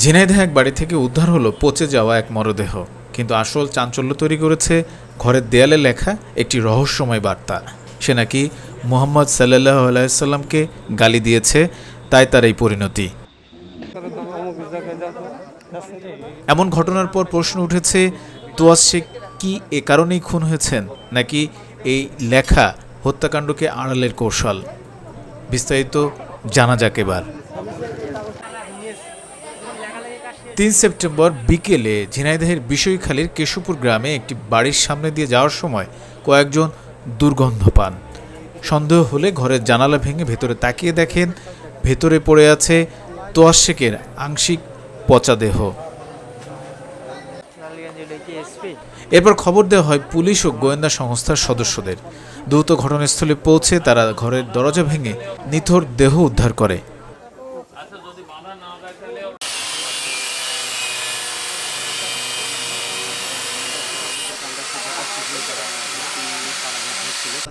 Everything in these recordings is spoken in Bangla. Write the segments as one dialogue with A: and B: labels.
A: ঝিনাইদহ এক বাড়ি থেকে উদ্ধার হলো পচে যাওয়া এক মরদেহ। কিন্তু আসল চাঞ্চল্য তৈরি করেছে ঘরের দেয়ালে লেখা একটি রহস্যময় বার্তা। সে নাকি মোহাম্মদ সাল্লাহ আলাইসাল্লামকে গালি দিয়েছে, তাই তার এই পরিণতি। এমন ঘটনার পর প্রশ্ন উঠেছে তোয়াজ শেখ কি এ কারণেই খুন হয়েছেন? নাকি এই লেখা হত্যাকাণ্ডকে আড়ালের কৌশল? বিস্তারিত জানা যাক এবার। তিন সেপ্টেম্বর বিকেলে ঝিনাইদহের বিষয়খালীর কেশবপুর গ্রামে একটি বাড়ির সামনে দিয়ে যাওয়ার সময় কয়েকজন দুর্গন্ধ পান। সন্দেহ হলে ঘরের জানালা ভেঙে ভেতরে তাকিয়ে দেখেন, ভেতরে পড়ে আছে তোয়াজ শেখের আংশিক পচা দেহ। এরপর খবর দেওয়া হয় পুলিশ ও গোয়েন্দা সংস্থার সদস্যদের। দ্রুত ঘটনাস্থলে পৌঁছে তারা ঘরের দরজা ভেঙে নিথর দেহ উদ্ধার করে।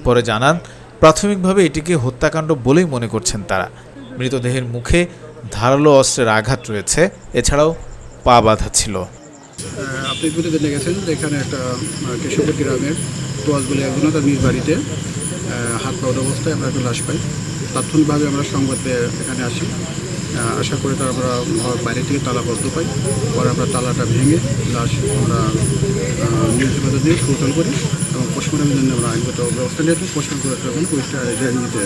A: পরে জানান, প্রাথমিকভাবে এটিকে হত্যাকাণ্ড বলেই মনে করছেন তারা। মৃতদেহের মুখে ধারালো অস্ত্রের আঘাত রয়েছে, এছাড়াও পা বাঁধা ছিল।
B: আপনি প্রতিদিনে গেছেন যে এখানে একটা কেশবপুর গ্রামের তোয়াজ বলে একজন তার নিজ বাড়িতে হাত পাওয়ার অবস্থায় আমরা একটা লাশ পাই। তাৎক্ষণিকভাবে আমরা সংবাদ এখানে আসি। আশা করে তার আমরা বাইরে থেকে তালা বদ্ধ পাই। পরে আমরা তালাটা ভেঙে লাশ আমরা নিউজ মধ্যে দিয়ে কৌশল করি এবং পোস্টমর্টমের জন্য আমরা আইনগত ব্যবস্থা নিয়েছি পোস্টমর্টম করে তখন পরিষ্কার নিতে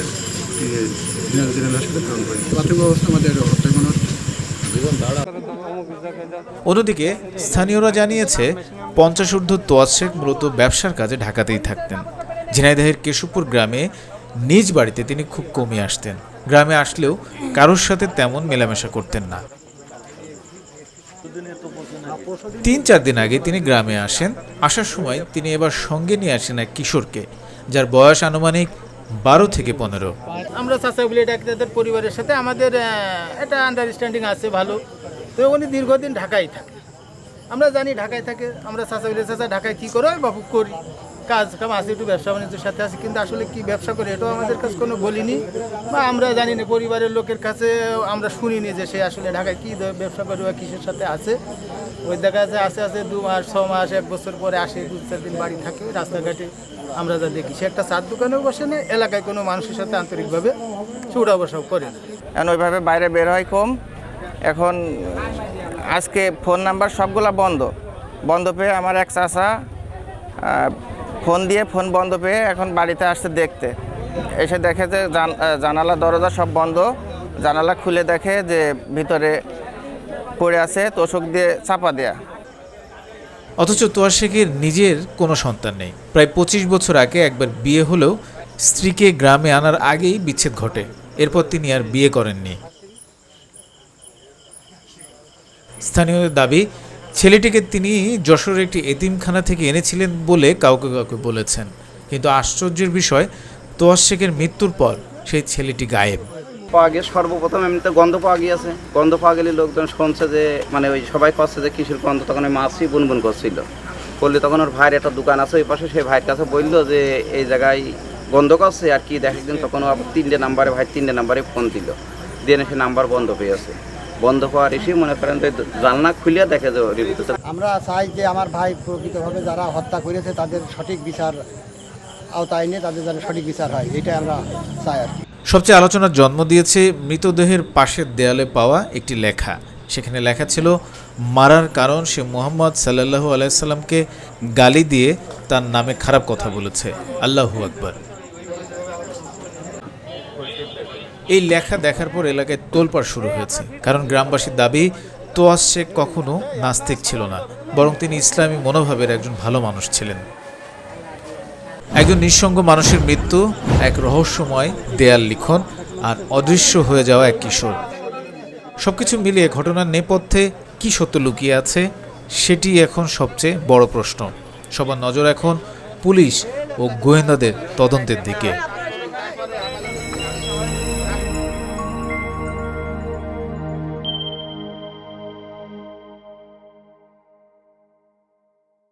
B: দিনাজপুর জেলা হাসপাতালে প্রেরণ করি প্রাথমিক অবস্থা আমাদের হত্যা
A: অন্যদিকে, স্থানীয়রা জানিয়েছে, পঞ্চাশ ঊর্ধ্ব শেখ মূলত ব্যবসার কাজে ঢাকাতেই থাকতেন। ঝিনাইদহের কেশবপুর গ্রামে নিজ বাড়িতে তিনি খুব কমই আসতেন। গ্রামে আসলেও কারোর সাথে তেমন মেলামেশা করতেন না। তিন চার দিন আগে তিনি গ্রামে আসেন। আসার সময় তিনি এবার সঙ্গে নিয়ে আসেন এক কিশোরকে, যার বয়স আনুমানিক বারো থেকে পনেরো।
C: আমরা চাচা বলে ডাকি তাদের পরিবারের সাথে আমাদের একটা আন্ডারস্ট্যান্ডিং আছে, ভালো। তো উনি দীর্ঘদিন ঢাকায় থাকে। আমরা জানি ঢাকায় থাকে, আমরা চাচা বলে, চাচা, ঢাকায় কী করো? বাবু করি। কাজ কাম আছে একটু ব্যবসা বাণিজ্যের সাথে আছে কিন্তু আসলে কি ব্যবসা করে এটাও আমাদের কাছে কোনো বলিনি। বা আমরা জানি না পরিবারের লোকের কাছে আমরা শুনিনি যে সে আসলে ঢাকায় কী ব্যবসা করে বা কিসের সাথে আছে। ওই দেখা যাচ্ছে আস্তে আস্তে দু মাস ছ মাস এক বছর পরে আসে দু চার দিন বাড়ি থাকে রাস্তাঘাটে আমরা যা দেখি। সে একটা চার দোকানেও বসে না এলাকায় কোনো মানুষের সাথে আন্তরিকভাবে উঠা বসাও করে না।
D: ওইভাবে বাইরে বের হয় কম। এখন আজকে ফোন নাম্বার সবগুলা বন্ধ। বন্ধ পেয়ে আমার এক আহ, ফোন দিয়ে ফোন বন্ধ পেয়ে এখন বাড়িতে আসতে দেখতে। এসে দেখে যে জান- জানালা, দরজা সব বন্ধ। জানালা খুলে দেখে যে ভিতরে পড়ে আছে তোষক দিয়ে চাপা দেয়া।
A: অথচ তোয়ার শেখের নিজের কোনো সন্তান নেই। প্রায় পঁচিশ বছর আগে একবার বিয়ে হলেও স্ত্রীকে গ্রামে আনার আগেই বিচ্ছেদ ঘটে। এরপর তিনি আর বিয়ে করেননি। স্থানীয়দের দাবি ছেলেটিকে তিনি যশোরের একটি এতিমখানা থেকে এনেছিলেন বলে কাউকে কাউকে বলেছেন। কিন্তু আশ্চর্যের বিষয় তোয়ার শেখের মৃত্যুর পর সেই ছেলেটি গায়েব।
E: পাওয়া গিয়ে সর্বপ্রথম এমনিতে গন্ধ পাওয়া গিয়েছে। গন্ধ পাওয়া গেলে লোকজন শুনছে যে মানে ওই সবাই করছে যে কিশোর গন্ধ, তখন ওই মাছই বুনবুন করছিল। করলে তখন ওর ভাইয়ের একটা দোকান আছে ওই পাশে সেই ভাইয়ের কাছে বলল যে, এই জায়গায় গন্ধ করছে আর কি? দেখে তখন আবার তিনটে নাম্বারে, ভাই তিনটে নাম্বারে ফোন দিল। দিয়ে সে নাম্বার বন্ধ পেয়েছে। বন্ধ পাওয়ার এসে মনে করেন যে জানলা খুলিয়া দেখে যে
F: আমরা চাই যে আমার ভাই প্রকৃতভাবে যারা হত্যা করেছে তাদের সঠিক বিচার আওতায় নিয়ে তাদের যেন সঠিক বিচার হয় এটাই আমরা চাই আর কি।
A: সবচেয়ে আলোচনার জন্ম দিয়েছে মৃতদেহের পাশের দেয়ালে পাওয়া একটি লেখা। সেখানে লেখা ছিল মারার কারণ সে মোহাম্মদ সাল্লাল্লাহু আলাইসাল্লামকে গালি দিয়ে তার নামে খারাপ কথা বলেছে। আল্লাহু আকবার। এই লেখা দেখার পর এলাকায় তোলপাড় শুরু হয়েছে, কারণ গ্রামবাসীর দাবি তোয়াজ শেখ কখনো নাস্তিক ছিল না, বরং তিনি ইসলামী মনোভাবের একজন ভালো মানুষ ছিলেন। একজন নিঃসঙ্গ মানুষের মৃত্যু এক রহস্যময় দেয়াল লিখন আর অদৃশ্য হয়ে যাওয়া এক কিশোর। সবকিছু মিলিয়ে ঘটনার নেপথ্যে কি সত্য লুকিয়ে আছে, সেটি এখন সবচেয়ে বড় প্রশ্ন। সবার নজর এখন পুলিশ ও গোয়েন্দাদের তদন্তের দিকে।